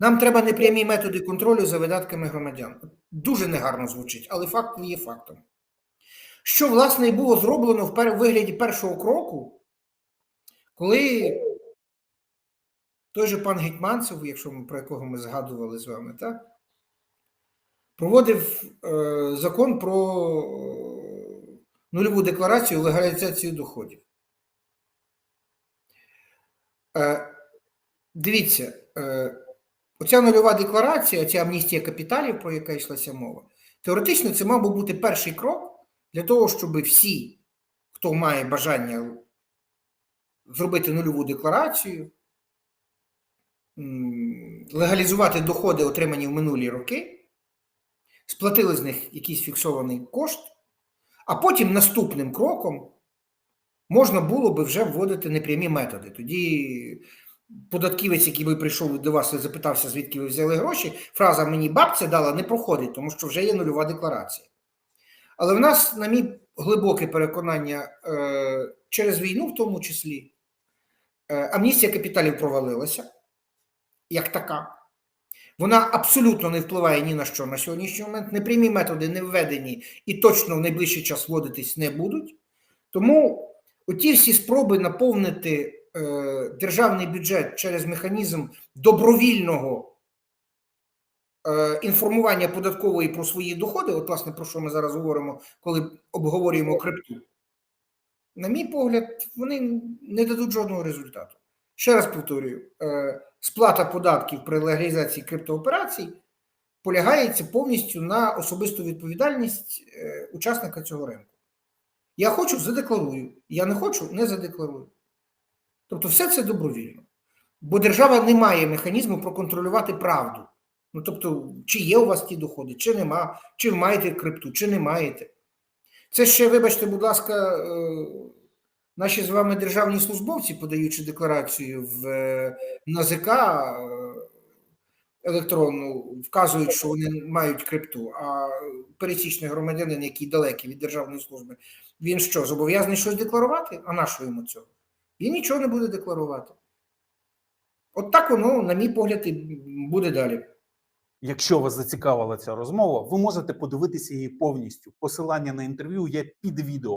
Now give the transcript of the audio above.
Нам треба непрямі методи контролю за видатками громадян. Дуже негарно звучить, але факт є фактом. Що, власне, і було зроблено в вигляді першого кроку, коли той же пан Гетьманцев, якщо ми про якого ми згадували з вами, так, проводив е, закон про нульову декларацію легалізацію доходів. Е, дивіться, е, оця нульова декларація, ця амністія капіталів, про яка йшлася мова, теоретично це мав би бути перший крок для того, щоб всі, хто має бажання зробити нульову декларацію, легалізувати доходи, отримані в минулі роки, сплатили з них якийсь фіксований кошт, а потім наступним кроком можна було би вже вводити непрямі методи. Тоді податківець, який би прийшов до вас і запитався, звідки ви взяли гроші, фраза мені бабця дала не проходить, тому що вже є нульова декларація. Але в нас, на мій глибоке переконання, е, через війну, в тому числі, е, амністія капіталів провалилася як така. Вона абсолютно не впливає ні на що на сьогоднішній момент. Непрямі методи не введені і точно в найближчий час вводитись не будуть. Тому оті всі спроби наповнити державний бюджет через механізм добровільного е, інформування податкової про свої доходи, от власне про що ми зараз говоримо, коли обговорюємо крипту, на мій погляд, вони не дадуть жодного результату. Ще раз повторюю: е, сплата податків при легалізації криптооперацій полягається повністю на особисту відповідальність е, учасника цього ринку. Я хочу задекларую, я не хочу не задекларую. Тобто, все це добровільно. Бо держава не має механізму проконтролювати правду. Ну, тобто, чи є у вас ті доходи, чи нема, чи маєте крипту, чи не маєте. Це ще, вибачте, будь ласка, е, наші з вами державні службовці, подаючи декларацію в е, НАЗК е, електронну, вказують, що вони мають крипту, а пересічний громадянин, який далекий від державної служби, він що, зобов'язаний щось декларувати? А на що йому цього? Він нічого не буде декларувати. От так воно, на мій погляд, і буде далі. Якщо вас зацікавила ця розмова, ви можете подивитися її повністю. Посилання на інтерв'ю є під відео.